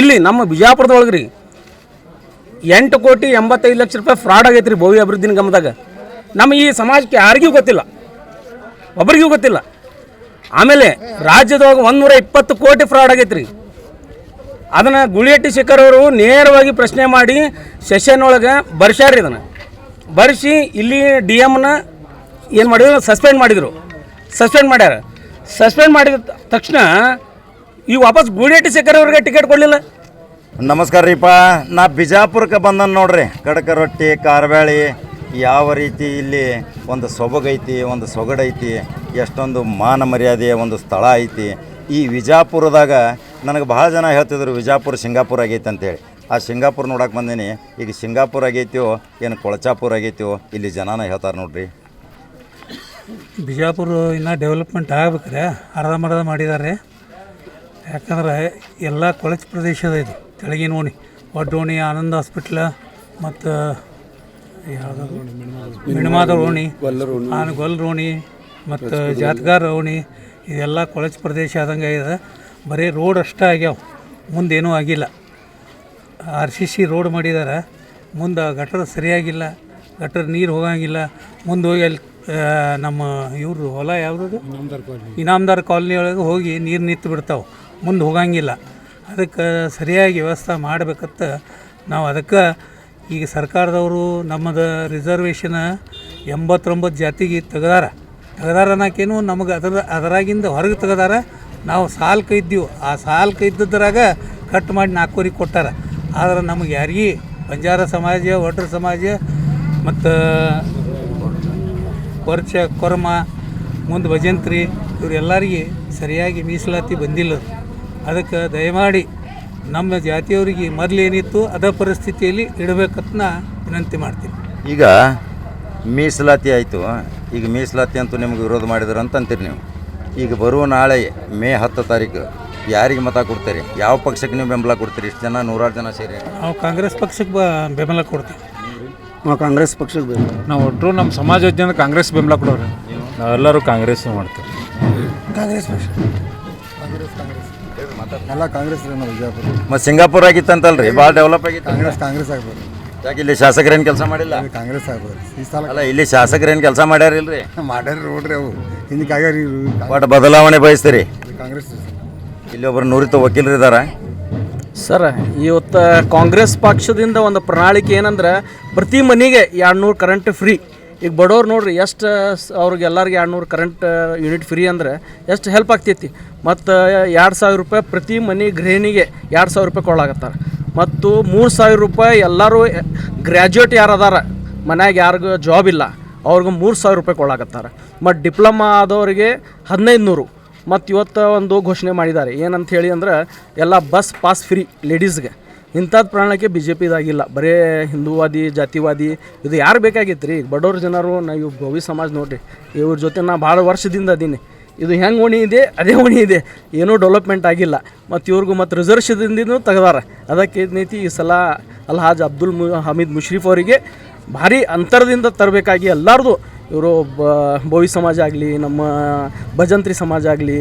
ಇಲ್ಲಿ ನಮ್ಮ ಬಿಜಾಪುರದೊಳಗೆ ರೀ ಎಂಟು ಕೋಟಿ ಎಂಬತ್ತೈದು ಲಕ್ಷ ರೂಪಾಯಿ ಫ್ರಾಡ್ ಆಗೈತೆ ರೀ ಭವ್ಯ ಅಭಿವೃದ್ಧಿ ನಿಗಮದಾಗ. ನಮ್ಮ ಈ ಸಮಾಜಕ್ಕೆ ಯಾರಿಗೂ ಗೊತ್ತಿಲ್ಲ. ಒಬ್ರಿಗೂ ಗೊತ್ತಿಲ್ಲ. ಆಮೇಲೆ ರಾಜ್ಯದೊಳಗೆ ಒಂದೂರ ಇಪ್ಪತ್ತು ಕೋಟಿ ಫ್ರಾಡ್ ಆಗೈತೆ ರೀ ಅದನ್ನು ಗುಳಿಯಟ್ಟಿ ಶೇಖರ್ ಅವರು ನೇರವಾಗಿ ಪ್ರಶ್ನೆ ಮಾಡಿ ಸೆಷನ್ ಒಳಗೆ ಬರ್ಸ್ಯಾರ್ರಿ ಇದನ್ನು ಬರ್ಸಿ ಇಲ್ಲಿ ಡಿ ಎಮ್ನ ಏನು ಮಾಡಿದ್ರು? ಸಸ್ಪೆಂಡ್ ಮಾಡಿದರು. ಸಸ್ಪೆಂಡ್ ಮಾಡ್ಯಾರ. ಸಸ್ಪೆಂಡ್ ಮಾಡಿದ ತಕ್ಷಣ ಈ ವಾಪಸ್ ಗೂಡೇಟಿ ಶೇಖರ್ ಅವ್ರಿಗೆ ಟಿಕೆಟ್ ಕೊಡಲಿಲ್ಲ. ನಮಸ್ಕಾರ ರೀಪ ನಾ ಬಿಜಾಪುರಕ್ಕೆ ಬಂದನ್ ನೋಡ್ರಿ. ಕಡಕ ರೊಟ್ಟಿ ಕಾರ್ಬ್ಯಾಳಿ ಯಾವ ರೀತಿ ಇಲ್ಲಿ ಒಂದು ಸೊಬಗೈತಿ ಒಂದು ಸೊಗಡೈತಿ ಎಷ್ಟೊಂದು ಮಾನ ಮರ್ಯಾದೆಯ ಒಂದು ಸ್ಥಳ ಐತಿ. ಈ ವಿಜಾಪುರದಾಗ ನನಗೆ ಭಾಳ ಜನ ಹೇಳ್ತಿದ್ರು ವಿಜಾಪುರ ಸಿಂಗಾಪುರ ಆಗೈತೆ ಅಂತೇಳಿ. ಆ ಸಿಂಗಾಪುರ ನೋಡಕ್ಕೆ ಬಂದೀನಿ. ಈಗ ಸಿಂಗಾಪುರ ಆಗೈತಿಯೋ ಏನು ಕೊಳಚಾಪುರ ಆಗೈತಿಯೋ ಇಲ್ಲಿ ಜನನ ಹೇಳ್ತಾರೆ ನೋಡ್ರಿ. ಬಿಜಾಪುರ ಇನ್ನೂ ಡೆವಲಪ್ಮೆಂಟ್ ಆಗ್ಬೇಕ್ರೆ. ಅರ್ಧಂಬರ್ಧ ಮಾಡಿದ್ದಾರೆ ಯಾಕಂದ್ರೆ ಎಲ್ಲ ಕೊಳಚ ಪ್ರದೇಶದ ಇದು. ಕೆಳಗಿನ ಓಣಿ ಒಡ್ಡೋಣಿ ಆನಂದ್ ಹಾಸ್ಪಿಟ್ಲ ಮತ್ತು ಯಾವುದು ಮಿಣಮಾದ ಓಣಿ ಆನ ಗೊಲ್ ರೋಣಿ ಮತ್ತು ಜಾತ್ಗಾರ್ ಓಣಿ ಇದೆಲ್ಲ ಕೊಳಚು ಪ್ರದೇಶ ಆದಂಗೆ ಇದೆ. ಬರೀ ರೋಡ್ ಅಷ್ಟೇ ಆಗ್ಯಾವ. ಮುಂದೇನೂ ಆಗಿಲ್ಲ. ಆರ್ ಸಿ ಸಿ ರೋಡ್ ಮಾಡಿದ್ದಾರೆ ಮುಂದೆ ಗಟ್ಟರ ಸರಿಯಾಗಿಲ್ಲ. ಗಟರ್ ನೀರು ಹೋಗಂಗಿಲ್ಲ. ಮುಂದೆ ಹೋಗಿ ಅಲ್ಲಿ ನಮ್ಮ ಇವರು ಹೊಲ ಯಾವ್ದು ಇನಾಮದಾರ್ ಕಾಲನಿ. ಒಳಗೆ ಹೋಗಿ ನೀರು ನಿಂತು ಬಿಡ್ತಾವೆ ಮುಂದೆ ಹೋಗಂಗಿಲ್ಲ. ಅದಕ್ಕೆ ಸರಿಯಾಗಿ ವ್ಯವಸ್ಥೆ ಮಾಡಬೇಕಂತ ನಾವು ಅದಕ್ಕೆ ಈಗ ಸರ್ಕಾರದವರು ನಮ್ಮದು ರಿಸರ್ವೇಷನ್ ಎಂಬತ್ತೊಂಬತ್ತು ಜಾತಿಗೆ ತೆಗ್ದಾರ. ತೆಗ್ದಾರ ಅನ್ನೋಕೇನು ನಮಗೆ ಅದರ ಅದರಾಗಿಂದ ಹೊರಗೆ ತೆಗ್ದಾರ. ನಾವು ಸಾಲ್ ಕೈದ್ದೀವಿ ಆ ಸಾಲ್ ಇದ್ದದ್ರಾಗ ಕಟ್ ಮಾಡಿ ನಾಲ್ಕೂರಿ ಕೊಟ್ಟಾರ. ಆದ್ರೆ ನಮಗೆ ಯಾರಿಗೆ ಬಂಜಾರ ಸಮಾಜ ಒಡ್ರ ಸಮಾಜ ಮತ್ತು ಕೊರ್ಚ ಕೊರ್ಮ, ಮುಂದೆ ಭಜಂತ್ರಿ ಇವರೆಲ್ಲರಿಗೆ ಸರಿಯಾಗಿ ಮೀಸಲಾತಿ ಬಂದಿಲ್ಲ ಅದಕ್ಕೆ ದಯಮಾಡಿ ನಮ್ಮ ಜಾತಿಯವರಿಗೆ ಮೊದಲೇನಿತ್ತು ಅದ ಪರಿಸ್ಥಿತಿಯಲ್ಲಿ ಇಡಬೇಕಂತ ನಾ ವಿನಂತಿ ಮಾಡ್ತೀನಿ. ಈಗ ಮೀಸಲಾತಿ ಆಯಿತು. ಈಗ ಮೀಸಲಾತಿ ಅಂತೂ ನಿಮ್ಗೆ ವಿರೋಧ ಮಾಡಿದ್ರು ಅಂತ ಅಂತೀರಿ ನೀವು. ಈಗ ಬರುವ ನಾಳೆ ಮೇ ಹತ್ತು ತಾರೀಕು ಯಾರಿಗೆ ಮತ ಕೊಡ್ತೀರಿ? ಯಾವ ಪಕ್ಷಕ್ಕೆ ನೀವು ಬೆಂಬಲ ಕೊಡ್ತೀರಿ? ಇಷ್ಟು ಜನ ನೂರಾರು ಜನ ಸೇರಿ? ನಾವು ಕಾಂಗ್ರೆಸ್ ಪಕ್ಷಕ್ಕೆ ಬ ಬೆಂಬಲ ಕೊಡ್ತೀವಿ. ನಾವು ಕಾಂಗ್ರೆಸ್ ಪಕ್ಷಕ್ಕೆ ಬೆಂಬಲ. ನಾವು ಒಟ್ಟು ನಮ್ಮ ಸಮಾಜ ಕಾಂಗ್ರೆಸ್ ಬೆಂಬಲ ಕೊಡೋರು. ನಾವೆಲ್ಲರೂ ಕಾಂಗ್ರೆಸ್ ಮಾಡ್ತೀವಿ. ಎಲ್ಲ ಕಾಂಗ್ರೆಸ್ ರೀ ನಾವು ವಿಜಯಪುರ. ಮತ್ತು ಸಿಂಗಾಪುರ ಆಗಿತ್ತಂತಲ್ರಿ ಭಾಳ ಡೆವಲಪ್ ಆಗಿತ್ತು. ಕಾಂಗ್ರೆಸ್ ಕಾಂಗ್ರೆಸ್ ಆಗ್ಬೋದು. ಯಾಕೆ ಇಲ್ಲಿ ಶಾಸಕರೇನು ಕೆಲಸ ಮಾಡಿಲ್ಲ? ಕಾಂಗ್ರೆಸ್ ಆಗ್ಬೋದು. ಈ ಸಲ ಅಲ್ಲ ಇಲ್ಲಿ ಶಾಸಕರೇನು ಕೆಲಸ ಮಾಡ್ಯಾರಿಲ್ರಿ ಮಾಡ್ಯಾರ ನೋಡ್ರಿ ಅವು. ಹಿಂದಕ್ಕೆ ಆಗ್ಯಾರ ಇವ್ರು? ಬಟ್ ಬದಲಾವಣೆ ಬಯಸ್ತೀರಿ? ಕಾಂಗ್ರೆಸ್ ಇಲ್ಲಿ ಒಬ್ಬರು ನುರಿತ ವಕೀಲರು ಇದ್ದಾರೆ ಸರ್ ಇವತ್ತು ಕಾಂಗ್ರೆಸ್ ಪಕ್ಷದಿಂದ ಒಂದು ಪ್ರಣಾಳಿಕೆ ಏನಂದ್ರೆ ಪ್ರತಿ ಮನೆಗೆ ಎರಡು ನೂರು ಕರೆಂಟ್ ಫ್ರೀ ಈಗ ಬಡವ್ರು ನೋಡ್ರಿ, ಎಷ್ಟು ಅವ್ರಿಗೆ ಎಲ್ಲರಿಗೆ ಎರಡು ನೂರು ಕರೆಂಟ್ ಯೂನಿಟ್ ಫ್ರೀ ಅಂದ್ರೆ ಎಷ್ಟು ಹೆಲ್ಪ್ ಆಗ್ತೈತಿ. ಮತ್ತು ಎರಡು ಸಾವಿರ ರೂಪಾಯಿ ಪ್ರತಿ ಮನೆ ಗೃಹಿಣಿಗೆ ಎರಡು ಸಾವಿರ ರೂಪಾಯಿ ಕೊಡಲಾಗತ್ತಾರೆ ಮತ್ತು ಮೂರು ಸಾವಿರ ರೂಪಾಯಿ ಎಲ್ಲರೂ ಗ್ರ್ಯಾಜುಯೇಟ್ ಯಾರು ಅದಾರ, ಮನ್ಯಾಗ ಯಾರಿಗೂ ಜಾಬ್ ಇಲ್ಲ, ಅವ್ರಿಗೆ ಮೂರು ಸಾವಿರ ರೂಪಾಯಿ ಕೊಡಾಕತ್ತಾರೆ ಮತ್ತು ಡಿಪ್ಲೊಮಾ ಆದವರಿಗೆ ಹದಿನೈದು ನೂರು ಮತ್ತು ಇವತ್ತು ಒಂದು ಘೋಷಣೆ ಮಾಡಿದ್ದಾರೆ ಏನಂತ ಹೇಳಿ ಅಂದ್ರೆ, ಎಲ್ಲ ಬಸ್ ಪಾಸ್ ಫ್ರೀ ಲೇಡೀಸ್ಗೆ ಇಂಥದ್ದು ಪ್ರಾಣಕ್ಕೆ ಬಿ ಜೆ ಪಿದಾಗಿಲ್ಲ ಬರೇ ಹಿಂದೂವಾದಿ, ಜಾತಿವಾದಿ, ಇದು ಯಾರು ಬೇಕಾಗಿತ್ತು ರೀ ಬಡವ್ರ ಜನರು, ನಾ ಇವು ಗೋವಿ ಸಮಾಜ ನೋಡ್ರಿ. ಇವ್ರ ಜೊತೆ ನಾ ಭಾಳ ವರ್ಷದಿಂದ ಅದೀನಿ. ಇದು ಹೆಂಗೆ ಓಣಿ ಇದೆ? ಅದೇ ಓಣಿ ಇದೆ. ಏನೂ ಡೆವಲಪ್ಮೆಂಟ್ ಆಗಿಲ್ಲ. ಮತ್ತು ಇವ್ರಿಗೂ ಮತ್ತು ರಿಸರ್ವೇಷನ್ದಿಂದನೂ ತೆಗ್ದಾರ. ಅದಕ್ಕೆ ಏನೈತಿ ಈ ಸಲ ಅಲ್ಹಾಜ್ ಅಬ್ದುಲ್ ಮು, ಹಮೀದ್ ಮುಷ್ರೀಫ್ ಅವರಿಗೆ ಭಾರಿ ಅಂತರದಿಂದ ತರಬೇಕಾಗಿ ಎಲ್ಲರದು ಇವರು ಬೋವಿ ಸಮಾಜ ಆಗಲಿ, ನಮ್ಮ ಭಜಂತ್ರಿ ಸಮಾಜ ಆಗಲಿ,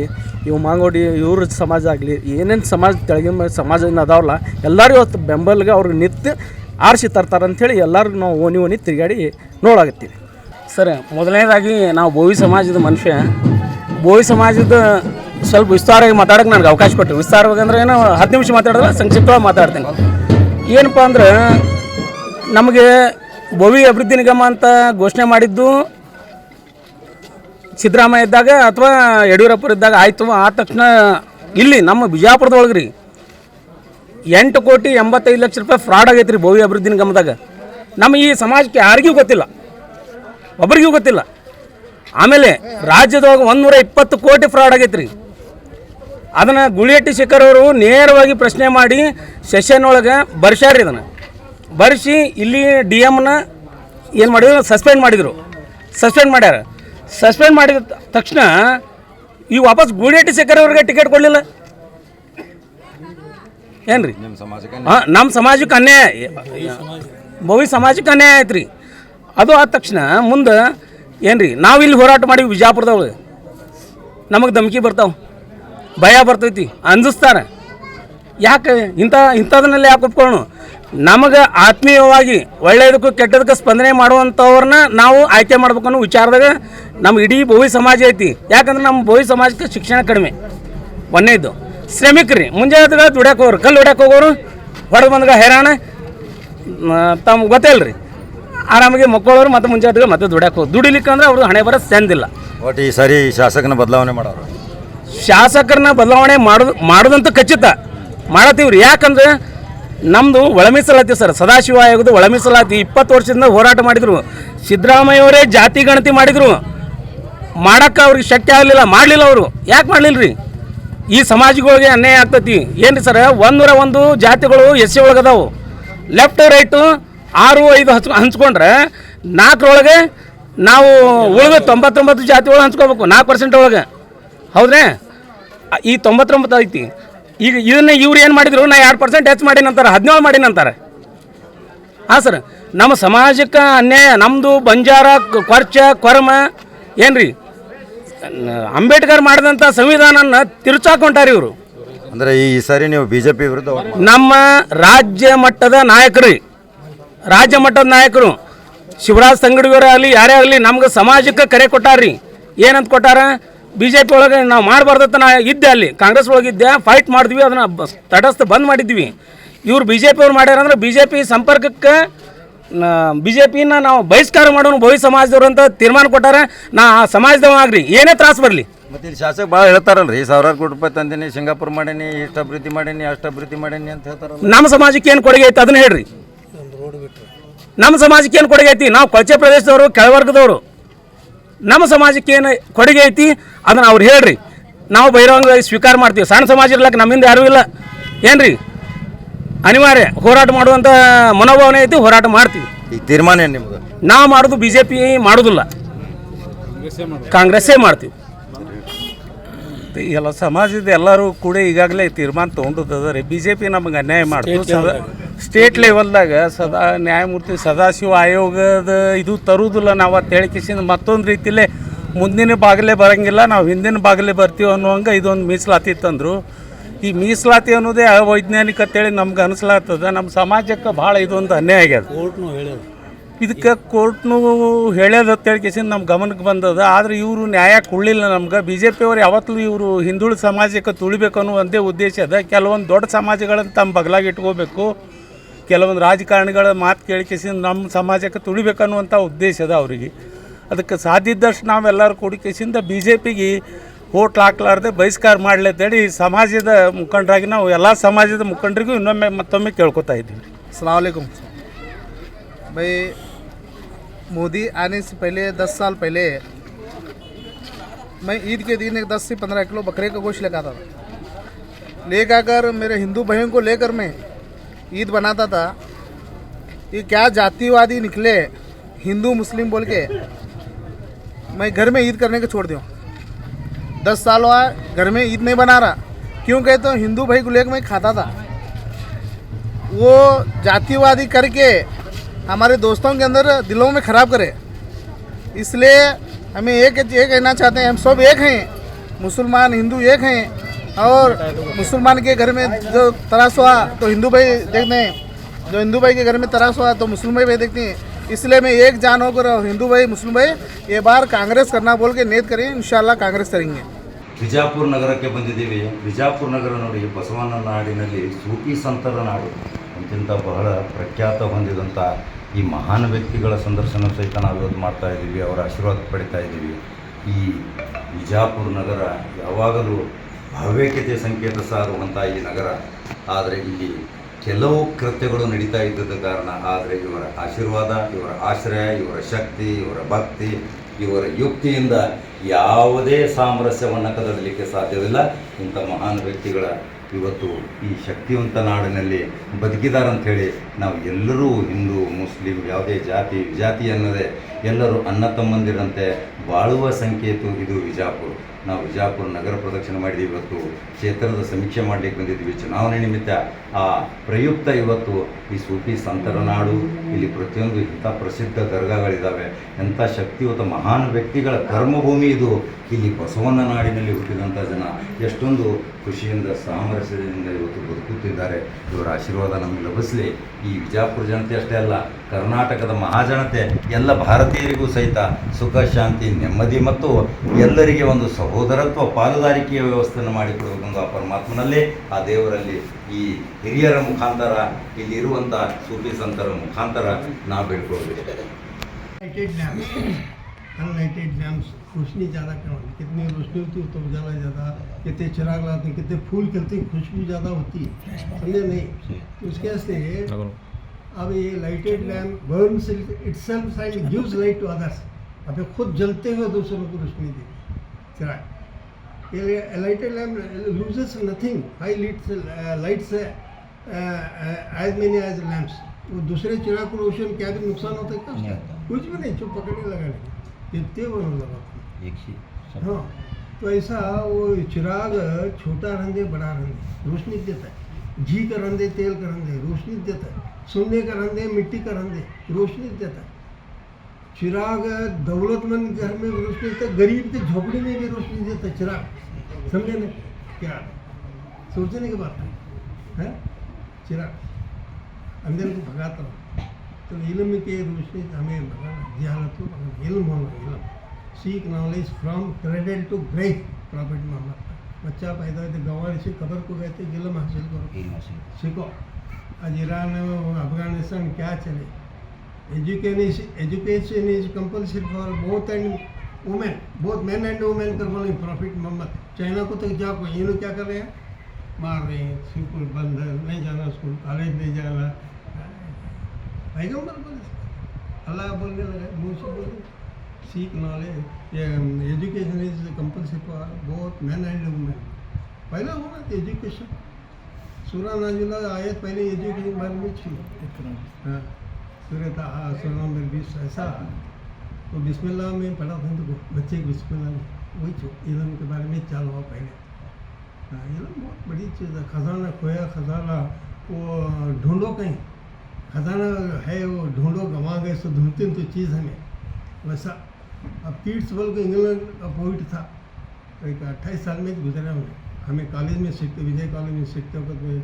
ಇವು ಮಾಂಗೋಡಿ, ಇವ್ರ ಸಮಾಜ ಆಗಲಿ, ಏನೇನು ಸಮಾಜ ತೆಳಗಿನ ಸಮಾಜದಿಂದ ಅದಾವಲ್ಲ ಎಲ್ಲರೂ ಇವತ್ತು ಬೆಂಬಲಿಗೆ ಅವ್ರಿಗೆ ನಿತ್ಯ ಆರಿಸಿ ತರ್ತಾರೆ ಅಂಥೇಳಿ ಎಲ್ಲರಿಗೂ ನಾವು ಓನಿ ಓನಿ ತಿರುಗಾಡಿ ನೋಡಾಗತ್ತೀವಿ ಸರ್, ಮೊದಲನೇದಾಗಿ ನಾವು ಬೋವಿ ಸಮಾಜದ ಮನುಷ್ಯ. ಬೋವಿ ಸಮಾಜದ ಸ್ವಲ್ಪ ವಿಸ್ತಾರವಾಗಿ ಮಾತಾಡೋಕೆ ನನಗೆ ಅವಕಾಶ ಕೊಟ್ಟರು ವಿಸ್ತಾರವಾಗಿ ಅಂದ್ರೆ ಏನು ಹತ್ತು ನಿಮಿಷ ಮಾತಾಡಿದ್ರೆ ಸಂಕ್ಷಿಪ್ತವಾಗಿ ಮಾತಾಡ್ತೀನಿ. ಏನಪ್ಪ ಅಂದ್ರೆ ನಮಗೆ ಬೋವಿ ಅಭಿವೃದ್ಧಿ ನಿಗಮ ಅಂತ ಘೋಷಣೆ ಮಾಡಿದ್ದು ಸಿದ್ದರಾಮಯ್ಯ ಇದ್ದಾಗ ಅಥವಾ ಯಡಿಯೂರಪ್ಪರು ಇದ್ದಾಗ ಆಯಿತು ಆದ ತಕ್ಷಣ ಇಲ್ಲಿ ನಮ್ಮ ಬಿಜಾಪುರದೊಳಗೆ ರೀ ಎಂಟು ಕೋಟಿ ಎಂಬತ್ತೈದು ಲಕ್ಷ ರೂಪಾಯಿ ಫ್ರಾಡ್ ಆಗೈತೆ ರೀ ಭವಿ ಅಭಿವೃದ್ಧಿ ನಿಗಮದಾಗ. ನಮ್ಮ ಈ ಸಮಾಜಕ್ಕೆ ಯಾರಿಗೂ ಗೊತ್ತಿಲ್ಲ. ಒಬ್ರಿಗೂ ಗೊತ್ತಿಲ್ಲ. ಆಮೇಲೆ ರಾಜ್ಯದೊಳಗೆ ಒಂದೂರ ಇಪ್ಪತ್ತು ಕೋಟಿ ಫ್ರಾಡ್ ಆಗೈತೆ ರೀ ಅದನ್ನು ಗುಳಿಯಟ್ಟಿ ಶೇಖರ್ ಅವರು ನೇರವಾಗಿ ಪ್ರಶ್ನೆ ಮಾಡಿ ಸೆಷನ್ ಒಳಗೆ ಬರ್ಸ್ಯಾರ್ರಿ ಅದನ್ನು. ಬರ್ಸಿ ಇಲ್ಲಿ ಡಿ ಎಮ್ನ ಏನು ಮಾಡಿದ್ರು? ಸಸ್ಪೆಂಡ್ ಮಾಡಿದರು. ಸಸ್ಪೆಂಡ್ ಮಾಡ್ಯಾರ. ಸಸ್ಪೆಂಡ್ ಮಾಡಿದ ತಕ್ಷಣ ಈ ವಾಪಸ್ ಗೂಡೇಟಿ ಶೇಖರ್ ಅವ್ರಿಗೆ ಟಿಕೆಟ್ ಕೊಡಲಿಲ್ಲ. ಏನು ರೀ ಹಾಂ ನಮ್ಮ ಸಮಾಜಕ್ಕೆ ಅನ್ಯಾಯ. ಭವಿ ಸಮಾಜಕ್ಕೆ ಅನ್ಯಾಯ ಆಯ್ತು ರೀ ಅದು ಆದ ತಕ್ಷಣ ಮುಂದೆ ಏನು ರೀ ನಾವು ಇಲ್ಲಿ ಹೋರಾಟ ಮಾಡಿ ವಿಜಾಪುರದವ್ರು. ನಮಗೆ ಧಮಕಿ ಬರ್ತಾವೆ. ಭಯ ಬರ್ತೈತಿ. ಅಂಜಿಸ್ತಾರೆ. ಯಾಕೆ ಇಂಥ ಇಂಥದನ್ನೆಲ್ಲ ಯಾಕೆ ಒಪ್ಕೊಳ್ಳೋಣ ನಮಗೆ ಆತ್ಮೀಯವಾಗಿ ಒಳ್ಳೆಯದಕ್ಕೂ ಕೆಟ್ಟದಕ್ಕೂ ಸ್ಪಂದನೆ ಮಾಡುವಂಥವ್ರನ್ನ ನಾವು ಆಯ್ಕೆ ಮಾಡ್ಬೇಕು ಅನ್ನೋ ವಿಚಾರದಾಗ ನಮ್ಮ ಇಡೀ ಭೋವಿ ಸಮಾಜ ಐತಿ. ಯಾಕಂದ್ರೆ ನಮ್ಮ ಭೋವಿ ಸಮಾಜಕ್ಕೆ ಶಿಕ್ಷಣ ಕಡಿಮೆ. ಒಂದೇದು ಶ್ರಮಿಕ್ರಿ. ಮುಂಜಾನೆ ದುಡ್ಯಾಕೆ ಹೋಗೋರು. ಕಲ್ಲು ಹೊಡ್ಯಾಕೆ ಹೋಗೋರು ಹೊಡೆದು ಬಂದಾಗ ಹೈರಾಣ. ತಮ್ಗೆ ಗೊತ್ತೇ ರೀ ಆರಾಮಾಗಿ ಮಕ್ಕಳವ್ರು ಮತ್ತೆ ಮುಂಜಾನೆ ಮತ್ತೆ ದುಡ್ಯಾಕೆ ಹೋಗಿ ದುಡಿಲಿಕ್ಕೆ ಅಂದ್ರೆ ಅವ್ರದ್ದು ಹಣೆ ಬರೋ ಸೆಂದಿಲ್ಲ ಒಟ್ಟು ಈ ಸಾರಿ ಶಾಸಕನ ಬದಲಾವಣೆ ಮಾಡೋರು. ಶಾಸಕರನ್ನ ಬದಲಾವಣೆ ಮಾಡೋದು ಮಾಡೋದಂತೂ ಖಚಿತ. ಮಾಡತ್ತೀವ್ರಿ ಯಾಕಂದ್ರೆ ನಮ್ಮದು ಒಳಮೀಸಲಾತಿ ಸರ್, ಸದಾಶಿವ ಆಯೋಗದ ಒಳಮೀಸಲಾತಿ ಇಪ್ಪತ್ತು ವರ್ಷದಿಂದ ಹೋರಾಟ ಮಾಡಿದರು. ಸಿದ್ದರಾಮಯ್ಯವರೇ ಜಾತಿ ಗಣತಿ ಮಾಡಿದರು. ಮಾಡೋಕ್ಕೆ ಅವ್ರಿಗೆ ಶಕ್ತಿ ಆಗಲಿಲ್ಲ, ಮಾಡಲಿಲ್ಲ ಅವರು. ಯಾಕೆ ಮಾಡಲಿಲ್ಲ ರೀ ಈ ಸಮಾಜಗಳಿಗೆ ಅನ್ಯಾಯ ಆಗ್ತೈತಿ. ಏನು ಸರ್, ಒಂದೂರ ಒಂದು ಜಾತಿಗಳು ಎಸ್ ಸಿ ಒಳಗದಾವು. ಲೆಫ್ಟ್ ರೈಟು ಆರು, ಐದು ಹಚ್, ಹಂಚ್ಕೊಂಡ್ರೆ ನಾಲ್ಕರೊಳಗೆ ನಾವು ಉಳಿದ ತೊಂಬತ್ತೊಂಬತ್ತು ಜಾತಿ ಒಳಗೆ ಹಂಚ್ಕೋಬೇಕು, ನಾಲ್ಕು ಪರ್ಸೆಂಟ್ ಒಳಗೆ. ಹೌದ್ರೆ? ಈ ತೊಂಬತ್ತೊಂಬತ್ತು ಐತಿ. ಈಗ ಇದನ್ನ ಇವ್ರು ಏನು ಮಾಡಿದ್ರು? ನಾ ಎರಡು ಪರ್ಸೆಂಟ್ ಹೆಚ್ಚು ಮಾಡಿನಂತಾರೆ ಹದಿನೇಳು ಮಾಡಿನಂತಾರೆ ಹಾಂ ಸರ್ ನಮ್ಮ ಸಮಾಜಕ್ಕೆ ಅನ್ಯಾಯ ನಮ್ಮದು ಬಂಜಾರ ಖರ್ಚ ಕೊರ್ಚ ಕೊರಮ ಏನು ರೀ ಅಂಬೇಡ್ಕರ್ ಮಾಡಿದಂಥ ಸಂವಿಧಾನನ ತಿರುಚಾಕೊಂಟಾರಿ ಇವರು. ಅಂದರೆ ಈ ಸಾರಿ ನೀವು ಬಿ ಜೆ ಪಿ ವಿರುದ್ಧ ನಮ್ಮ ರಾಜ್ಯ ಮಟ್ಟದ ನಾಯಕರು. ರಾಜ್ಯ ಮಟ್ಟದ ನಾಯಕರು. ಶಿವರಾಜ್ ತಂಗಡಿಗರೇ ಆಗಲಿ ಯಾರೇ ಆಗಲಿ ನಮ್ಗೆ ಸಮಾಜಕ್ಕೆ ಕರೆ ಕೊಟ್ಟಾರ್ರಿ. ಏನಂತ ಕೊಟ್ಟಾರ? ಬಿ ಜೆ ಪಿ ಒಳಗೆ ನಾವು ಮಾಡಬಾರ್ದಂತ ನಾ ಇದ್ದೆ ಅಲ್ಲಿ. ಕಾಂಗ್ರೆಸ್ ಒಳಗಿದ್ದೆ ಫೈಟ್ ಮಾಡಿದ್ವಿ ಅದನ್ನು ತಟಸ್ಥ ಬಂದ್ ಮಾಡಿದ್ವಿ. ಇವ್ರು ಬಿ ಜೆ ಪಿ ಅವ್ರು ಮಾಡ್ಯಾರ ಅಂದ್ರೆ ಬಿ ಜೆ ಪಿ ಸಂಪರ್ಕಕ್ಕೆ ಬಿ ಜೆ ಪಿನ ನಾವು ಬಹಿಷ್ಕಾರ ಮಾಡೋನು ಭವಿ ಸಮಾಜದವ್ರು ಅಂತ ತೀರ್ಮಾನ ಕೊಟ್ಟಾರ. ನಾ ಆ ಸಮಾಜದವ ಆಗ್ರಿ. ಏನೇ ತ್ರಾಸ ಬರಲಿ. ಮತ್ತೆ ಇಲ್ಲಿ ಶಾಸಕ ಭಾಳ ಹೇಳ್ತಾರಲ್ರಿ ಸಾವಿರಾರು ಕೋಟಿ ರೂಪಾಯಿ ತಂದೀನಿ ಸಿಂಗಾಪುರ್ ಮಾಡೀನಿ ಇಷ್ಟು ಅಭಿವೃದ್ಧಿ ಮಾಡೀನಿ ಅಷ್ಟು ಅಭಿವೃದ್ಧಿ ಮಾಡೀನಿ ಅಂತ ಹೇಳ್ತಾರಲ್ಲ ನಮ್ಮ ಸಮಾಜಕ್ಕೆ ಏನು ಕೊಡುಗೆ ಐತೆ ಅದನ್ನ ಹೇಳ್ರಿ. ನಮ್ಮ ಸಮಾಜಕ್ಕೆ ಏನು ಕೊಡುಗೆ ಐತಿ? ನಾವು ಕೊಳಚೆ ಪ್ರದೇಶದವರು ಕೆಳವರ್ಗದವರು. ನಮ್ಮ ಸಮಾಜಕ್ಕೆ ಏನು ಕೊಡುಗೆ ಐತಿ ಅದನ್ನ ಅವ್ರು ಹೇಳ್ರಿ. ನಾವು ಬಹಿರಂಗವಾಗಿ ಸ್ವೀಕಾರ ಮಾಡ್ತೀವಿ. ಸಣ್ಣ ಸಮಾಜ ಇರ್ಲಕ್ಕೆ ನಮ್ಮಿಂದ ಯಾರೂ ಇಲ್ಲ. ಏನ್ರಿ? ಅನಿವಾರ್ಯ. ಹೋರಾಟ ಮಾಡುವಂಥ ಮನೋಭಾವನೆ ಐತಿ ಹೋರಾಟ ಮಾಡ್ತೀವಿ. ಈ ತೀರ್ಮಾನ ನಿಮ್ಗೆ ನಿಮ್ದು? ನಾವು ಮಾಡೋದು ಬಿ ಜೆ ಪಿ ಮಾಡೋದಿಲ್ಲ. ಕಾಂಗ್ರೆಸ್ಸೇ ಮಾಡ್ತೀವಿ. ಎಲ್ಲ ಸಮಾಜದ ಎಲ್ಲರೂ ಕೂಡ ಈಗಾಗಲೇ ತೀರ್ಮಾನ ತೊಗೊಂಡದ ರೀ ಬಿ ಜೆ ಪಿ ನಮಗೆ ಅನ್ಯಾಯ ಮಾಡ್ತು. ಸದಾ ಸ್ಟೇಟ್ ಲೆವೆಲ್ದಾಗ ಸದಾ ನ್ಯಾಯಮೂರ್ತಿ ಸದಾಶಿವ ಆಯೋಗದ ಇದು ತರುವುದಿಲ್ಲ ನಾವು ಅಂತ ಹೇಳಿಕಿಸಿಂದ ಮತ್ತೊಂದು ರೀತಿಲೇ ಮುಂದಿನ ಬಾಗಿಲೇ ಬರಂಗಿಲ್ಲ. ನಾವು ಹಿಂದಿನ ಬಾಗಿಲೇ ಬರ್ತೀವಿ ಅನ್ನುವಂಗೆ ಇದೊಂದು ಮೀಸಲಾತಿ ತಂದರು. ಈ ಮೀಸಲಾತಿ ಅನ್ನೋದೇ ಅವೈಜ್ಞಾನಿಕ ಅಂತೇಳಿ ನಮ್ಗೆ ಅನಿಸ್ಲಾಗ್ತದೆ. ನಮ್ಮ ಸಮಾಜಕ್ಕೆ ಭಾಳ ಇದೊಂದು ಅನ್ಯಾಯ ಆಗ್ಯದ. ಇದಕ್ಕೆ ಕೋರ್ಟ್ನು ಹೇಳ್ಯದ ಅಂತೇಳಿ ಕೇಸಿಂದ ನಮ್ಮ ಗಮನಕ್ಕೆ ಬಂದದ. ಆದರೆ ಇವರು ನ್ಯಾಯ ಕೊಡಲಿಲ್ಲ ನಮ್ಗೆ. ಬಿ ಜೆ ಪಿಯವ್ರು ಯಾವತ್ತೂ ಇವರು ಹಿಂದುಳಿದ ಸಮಾಜಕ್ಕೆ ತುಳಿಬೇಕು ಅನ್ನೋ ಒಂದೇ ಉದ್ದೇಶ ಅದ. ಕೆಲವೊಂದು ದೊಡ್ಡ ಸಮಾಜಗಳನ್ನು ತಮ್ಮ ಬಗಲಾಗಿ ಇಟ್ಕೋಬೇಕು. ಕೆಲವೊಂದು ರಾಜಕಾರಣಿಗಳ ಮಾತು ಕೇಳಿ ಕೇಸಿಂದ ನಮ್ಮ ಸಮಾಜಕ್ಕೆ ತುಳಿಬೇಕನ್ನುವಂಥ ಉದ್ದೇಶ ಅದ ಅವರಿಗೆ. ಅದಕ್ಕೆ ಸಾಧ್ಯದಷ್ಟು ನಾವೆಲ್ಲರೂ ಕೂಡಿ ಕೇಸಿಂದ ಬಿ ಜೆ ಪಿಗೆ ಓಟ್ ಹಾಕ್ಲಾರ್ದೆ ಬಹಿಷ್ಕಾರ ಮಾಡಲಿ ಸಮಾಜದ ಮುಖಂಡರಾಗಿ ನಾವು ಎಲ್ಲ ಸಮಾಜದ ಮುಖಂಡರಿಗೂ ಇನ್ನೊಮ್ಮೆ ಮತ್ತೊಮ್ಮೆ ಕೇಳ್ಕೊತಾ ಇದ್ದೀವಿ. ಅಸ್ಲಾಂ भाई, मोदी आने से पहले, दस साल पहले, मैं ईद के दिन एक दस से पंद्रह किलो बकरे का गोश्त लेकर आता था। लेकर आकर मेरे हिंदू भाइयों को लेकर मैं ईद बनाता था ये क्या जातिवादी निकले, हिंदू, मुस्लिम बोल के, मैं घर में ईद करने के छोड़ दूँ। दस साल हुआ, घर में ईद नहीं बना रहा। क्यों कहते तो हिंदू भाई को लेकर मैं खाता था। वो जातिवादी करके हमारे दोस्तों के अंदर दिलों में ख़राब करे इसलिए हमें एक ये कहना चाहते हैं हम सब एक हैं मुसलमान हिंदू एक हैं और मुसलमान के घर में जो तरास हुआ तो हिंदू भाई देखते हैं जो हिंदू भाई के घर में तरास हुआ तो मुस्लिम भाई भी देखते हैं इसलिए मैं एक जान होकर और हिंदू भाई मुस्लिम भाई ये बार कांग्रेस करना बोल के नेत करें इंशाल्लाह कांग्रेस करेंगे ವಿಜಾಪುರ ನಗರಕ್ಕೆ ಬಂದಿದ್ದೀವಿ ವಿಜಾಪುರ ನಗರ ನೋಡಿ ಬಸವನ ನಾಡಿನಲ್ಲಿ ಸೂಫಿ ಸಂತರ ನಾಡು ಅಂತಿಂತ ಬಹಳ ಪ್ರಖ್ಯಾತ ಹೊಂದಿದಂಥ ಈ ಮಹಾನ್ ವ್ಯಕ್ತಿಗಳ ಸಂದರ್ಶನ ಸಹಿತ ನಾವು ಇವತ್ತು ಮಾಡ್ತಾ ಇದ್ದೀವಿ, ಅವರ ಆಶೀರ್ವಾದ ಪಡಿತಾ ಇದ್ದೀವಿ. ಈ ವಿಜಾಪುರ ನಗರ ಯಾವಾಗಲೂ ಭವ್ಯಕತೆ ಸಂಕೇತ ಸಾರುವಂಥ ಈ ನಗರ. ಆದರೆ ಇಲ್ಲಿ ಕೆಲವು ಕೃತ್ಯಗಳು ನಡೀತಾ ಇದ್ದದ ಕಾರಣ, ಆದರೆ ಇವರ ಆಶೀರ್ವಾದ, ಇವರ ಆಶ್ರಯ, ಇವರ ಶಕ್ತಿ, ಇವರ ಭಕ್ತಿ, ಇವರ ಯುಕ್ತಿಯಿಂದ ಯಾವುದೇ ಸಾಮರಸ್ಯವನ್ನು ಕದಡಲಿಕ್ಕೆ ಸಾಧ್ಯವಿಲ್ಲ. ಇಂಥ ಮಹಾನ್ ವ್ಯಕ್ತಿಗಳ ಇವತ್ತು ಈ ಶಕ್ತಿವಂತ ನಾಡಿನಲ್ಲಿ ಬದುಕಿದಾರಂಥೇಳಿ ನಾವು ಎಲ್ಲರೂ ಹಿಂದೂ, ಮುಸ್ಲಿಂ, ಯಾವುದೇ ಜಾತಿ, ವಿಜಾತಿ ಅನ್ನದೇ ಎಲ್ಲರೂ ಅಣ್ಣ ತಮ್ಮಂದಿರಂತೆ ಬಾಳುವ ಸಂಕೇತ ಇದು ವಿಜಾಪುರ. ನಾವು ವಿಜಾಪುರ ನಗರ ಪ್ರದಕ್ಷಿಣೆ ಮಾಡಿದ್ದೀವಿ ಇವತ್ತು. ಕ್ಷೇತ್ರದ ಸಮೀಕ್ಷೆ ಮಾಡಲಿಕ್ಕೆ ಬಂದಿದ್ವಿ ಚುನಾವಣೆ ನಿಮಿತ್ತ ಆ ಪ್ರಯುಕ್ತ ಇವತ್ತು ಈ ಸೂಫಿ ಸಂತರ ನಾಡು, ಇಲ್ಲಿ ಪ್ರತಿಯೊಂದು ಇಂಥ ಪ್ರಸಿದ್ಧ ದರ್ಗಾಗಳಿದ್ದಾವೆ. ಎಂಥ ಶಕ್ತಿಯುತ ಮಹಾನ್ ವ್ಯಕ್ತಿಗಳ ಕರ್ಮಭೂಮಿ ಇದು. ಇಲ್ಲಿ ಬಸವನ ನಾಡಿನಲ್ಲಿ ಹುಟ್ಟಿದಂಥ ಜನ ಎಷ್ಟೊಂದು ಖುಷಿಯಿಂದ, ಸಾಮರಸ್ಯದಿಂದ ಇವತ್ತು ಬದುಕುತ್ತಿದ್ದಾರೆ. ಇವರ ಆಶೀರ್ವಾದ ನಮಗೆ ಲಭಿಸಲಿ. ಈ ವಿಜಾಪುರ ಜನತೆ ಅಷ್ಟೇ ಅಲ್ಲ, ಕರ್ನಾಟಕದ ಮಹಾಜನತೆ ಎಲ್ಲ ಭಾರತೀಯರಿಗೂ ಸಹಿತ ಸುಖ, ಶಾಂತಿ, ನೆಮ್ಮದಿ ಮತ್ತು ಎಲ್ಲರಿಗೆ ಒಂದು ಸಹೋದರತ್ವ ಪಾಲುದಾರಿಕೆಯ ವ್ಯವಸ್ಥೆಯನ್ನು ಮಾಡಿಕೊಡಬೇಕೆಂದು ಆ ಪರಮಾತ್ಮನಲ್ಲಿ ಆ ದೇವರಲ್ಲಿ ಈ ಹಿರಿಯರ ಮುಖಾಂತರ ಇಲ್ಲಿ ಇರುವಂಥ ಸೂಫಿ ಸಂತರ ಮುಖಾಂತರ ನಾವು ಬೇಡ್ಕೊಳ್ಬೇಕು लाइटेड लैम्प्स अनलाइटेड लैम्प्स रोशनी ज़्यादा कम कितनी रोशनी होती है तो उजाला ज़्यादा कितने चिराग लाते हैं कितने फूल खिलते हैं खुशबू ज़्यादा होती है समझे नहीं तो उसके वास्ते अब ये lighted lamp burns itself and gives light to others अब ये खुद जलते हुए दूसरों को रोशनी देती try. Lamp lamp nothing high while lights है एज मेनी एज लैम्प्स वो दूसरे चिराग को रोशन क्या भी नुकसान होता है क्या कुछ भी नहीं जो पकड़ने लगा नहीं जितने वो एक ही हाँ तो ऐसा वो चिराग छोटा रंधे बड़ा रंधे रोशनी देता है। घी का रंधे तेल का रंधे रोशनी देता है। सोने का रंधे मिट्टी का रंधे रोशनी देता है। चिराग दौलतमंद घर में रोशनी देता गरीब के झोपड़ी में भी रोशनी देता चिराग समझे ना? क्या? सोचने की बात है हैं? चिराग अंदर को भगाता हूँ। तो इलम के रोशनी हमें भगाना जहालत को भगाना इल्म होना इल्म। सीख knowledge from credit to great prophet Mohammed बच्चा पैदा होते थे गंवार से कबर को गए थे इल्म हासिल करो। सीखो। आज ईरान अफ़गानिस्तान क्या चले? Education education is compulsory for both and women both man and women कर बोले प्रॉफिट मोहम्मद चाइना को तो जाओ ये लोग क्या कर रहे हैं? मार रहे हैं स्कूल बंद है नहीं जाना स्कूल कॉलेज नहीं जाना। पैगंबर बोले अल्लाह बोलने लगा मुँह से बोले सीख knowledge education is compulsory for both man and women पहला होना था एजुकेशन सूरा नाजुला आयत पहले एजुकेशन बारे में थी। हाँ। सूर्य था हाँ सूर्य बीस ऐसा। तो बिस्मिल्लाह में पढ़ा था तो बच्चे को बिस्मिल्लाह में, वही इलम के बारे में चाल हुआ पहले। हाँ इलम बहुत बड़ी चीज़ है, खजाना खोया, खजाना, वो ढूंढो कहीं। खजाना है, वो ढूंढो, गंवा गए सो ढूंढते तो चीज़ हमें वैसा, अब पीट्स बोल के इंग्लैंड का पोइट था। एक अट्ठाईस साल में गुजरा हमें हमें कॉलेज में सीखते, विजय कॉलेज में सीखते वक्त में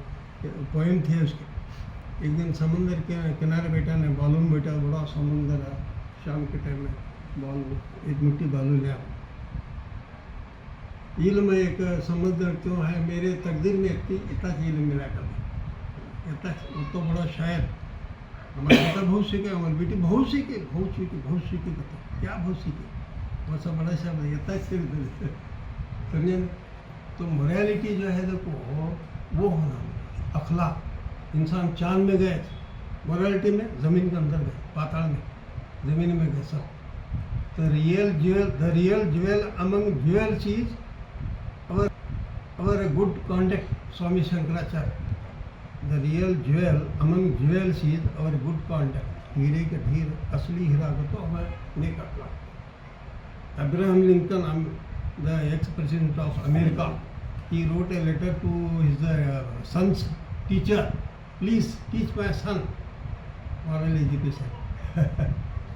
पोइम थे उसके। एक दिन समुंदर के किनारे बैठा ने बालू में बैठा, बड़ा समुंदर है, शाम के टाइम में बालू, एक मुट्ठी बालू ले आओ इल्म एक समुद्र क्यों है, मेरे तकदीर में एक इतना इल्म मिला कर इतना तो बड़ा शायर। हमारे बेटा बहुत सीखे, हमारी बेटी बहुत सीखे बहुत सीखे बहुत सीखे कहता क्या बहुत सीखे? वो सब बड़ा शब्द है इतना सिर तो मोरालिटी जो है, देखो वो होना, अखलाक। इंसान चाँद में गए थे मोरलिटी में, ज़मीन के अंदर गए, पाताल में, ज़मीन में गए सब। तो real jewel the real jewel among jewel चीज़ और our good contact Swami Shankaracharya the real jewel among jewel चीज़ और गुड कॉन्टेक्ट हीरे के ढीर, असली हीरा को तो हमें नहीं काटना। Abraham Lincoln the ex president of America he wrote a letter to his son's teacher please teach my son moral education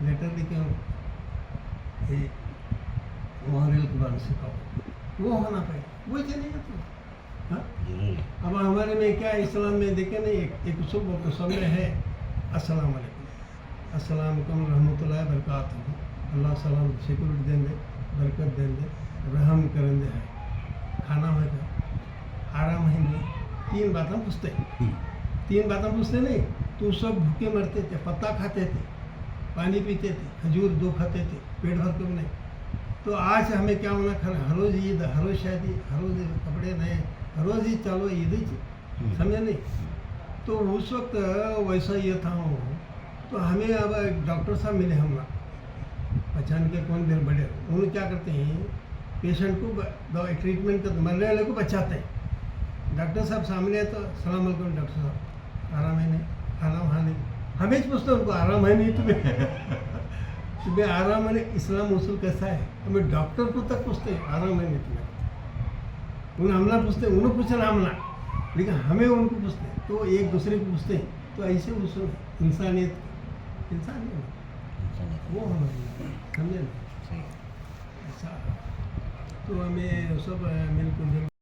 letter लिखे हम मॉरल के बारे में सिखाओ वो होना पड़ेगा वो चलेगा तो हाँ? अब हमारे में क्या इस्लाम में देखे ना एक एक सुबह समय है। अस्सलाम वालेकुम। अस्सलाम कम रहमतुल्लाह बरकात अल्लाह सलाम सिक्योरिटी देंगे बरकत देंगे रहम करेंगे है। खाना है का आराम है तीन बातें पूछते तीन बातें पूछते नहीं तो सब भूखे मरते थे पत्ता खाते थे पानी पीते थे खजूर दो खाते थे पेट भर के नहीं तो आज हमें क्या होना खर हर रोज ईद हर रोज शादी हर रोज कपड़े नए हर रोज ही चलो ईद ही समझे नहीं? तो उस वक्त वैसा ये था वो। तो हमें अब एक डॉक्टर साहब मिले हम पहचान के कौन देर बड़े उन्होंने क्या करते हैं पेशेंट को ब- दवा ट्रीटमेंट कर मरने वाले को बचाते हैं। डॉक्टर साहब सामने है तो सलाम अलैकुम डॉक्टर साहब। आराम है नहीं आराम हाँ नहीं। हमें पूछते उनको आराम है नहीं तुम्हें। तुम्हें आराम है नहीं इस्लाम उसूल कैसा है? हमें डॉक्टर को तक पूछते हैं आराम है नहीं तुम्हें। उन्हें हमला पूछते हैं उन्हें पूछना हमला। लेकिन हमें उनको पूछते हैं तो एक दूसरे को पूछते हैं तो ऐसे उसूल इंसानियत इंसानियत वो हमारी समझे ना? तो हमें सब मिलकर